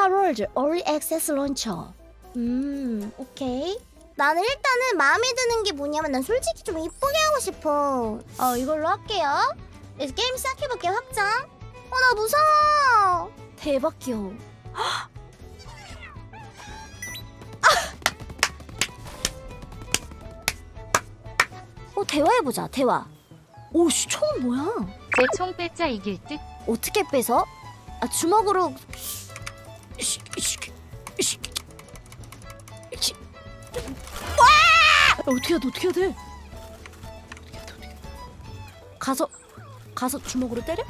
하롤드 얼리 액세스 런처. 음, 오케이. 나는 일단은 마음에 드는 게 뭐냐면 난 솔직히 좀 이쁘게 하고 싶어. 어, 이걸로 할게요. 이제 게임 시작해볼게요, 확장. 어, 나 무서워. 대박 귀여워. 어, 대화해보자, 대화. 오씨, 총 뭐야? 제총 뺏자 이길 듯. 어떻게 빼서? 아 주먹으로 어떻게 해야 돼? 어떻게 해야 돼? 어떻게 해야 돼? 어떻게 해야 돼? 가서 가서 주먹으로 때려?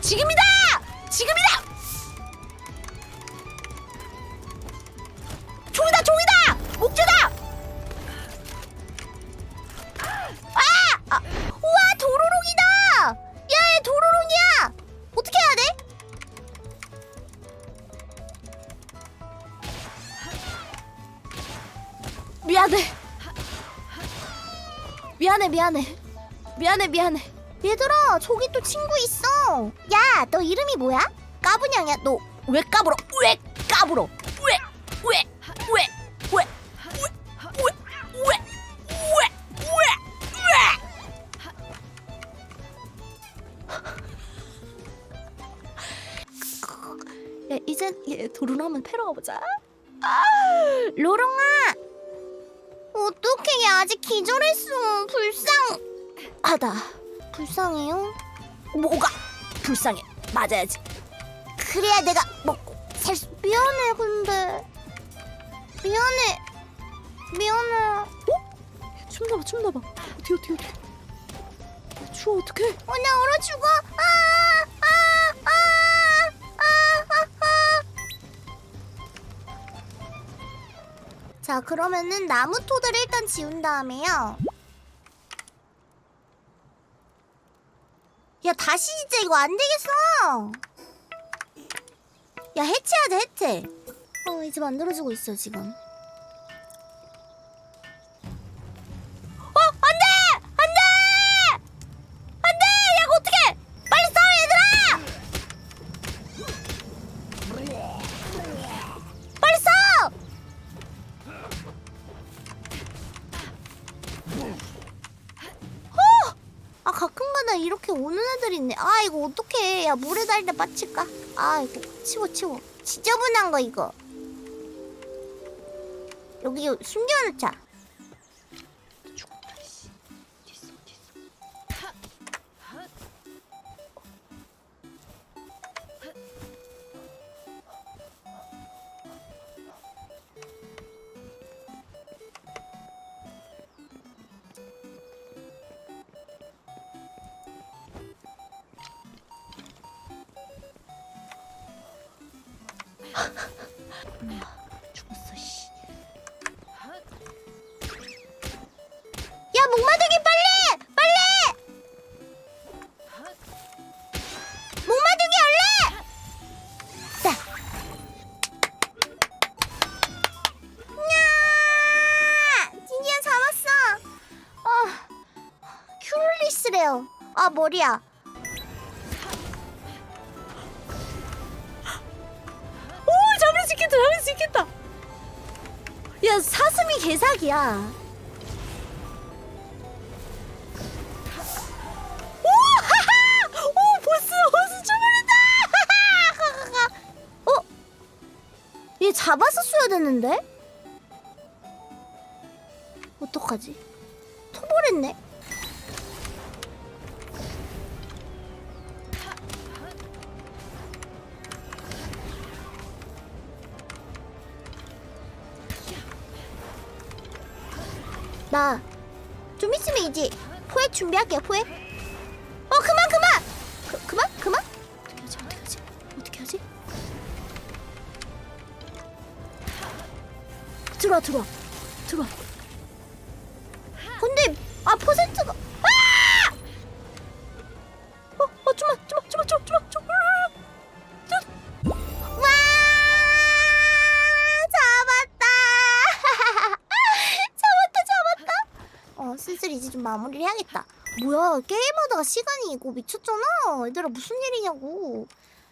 지금이다! 지금이다! 미안해. 미안해, 미안해. 미안해, 미안해. 얘들아, 저기 또 친구 있어. 야, 너 이름이 뭐야? 까부냥이야. 너 왜 까불어? 왜 까불어? 왜? 왜? 왜? 왜? 왜? 왜? 왜? 왜? 왜? 왜? 야, 이젠 얘 한번 패러 가보자. 아, 로롱아. 어떡해, 얘 아직 기절했어. 불쌍하다. 불쌍해요? 뭐가 불쌍해? 맞아야지. 그래야 내가 먹고 살 수. 미안해, 근데. 미안해. 미안해. 어? 춤나봐, 춤나봐. 어떻게, 어떻게, 어떻게. 추워, 어떡해. 어, 나 얼어 죽어. 아, 아, 자, 그러면은 나무 토대를 일단 지운 다음에요. 야, 다시 진짜 이거 안 되겠어. 야, 해체하자, 해체. 어, 이제 만들어지고 있어, 지금. 가끔가다 이렇게 오는 애들 있네. 아 이거 어떡해? 야 물에 달다 빠칠까? 아 이거 치워 치워. 지저분한 거 이거. 여기 숨겨놓자. 죽었어 씨. 야 목마르기 빨리 빨리. 목마르기 얼른. 자. 야 드디어 잡았어. 아 큐리스래요. 아 머리야. 있겠다 야 사슴이 개사기야 어? 얘 잡았었어야 됐는데? 어떡하지? 토벌했네 나 좀 있으면 이제 포획 준비할게요 포획 어 그만 그만! 그, 그만? 그만? 어떻게 하지 어떻게 하지? 어떻게 하지? 들어와 들어와. 들어와. 근데 아 퍼센트 슬슬 이제 좀 마무리를 해야겠다. 뭐야 게임하다가 시간이 이거 미쳤잖아. 얘들아 무슨 일이냐고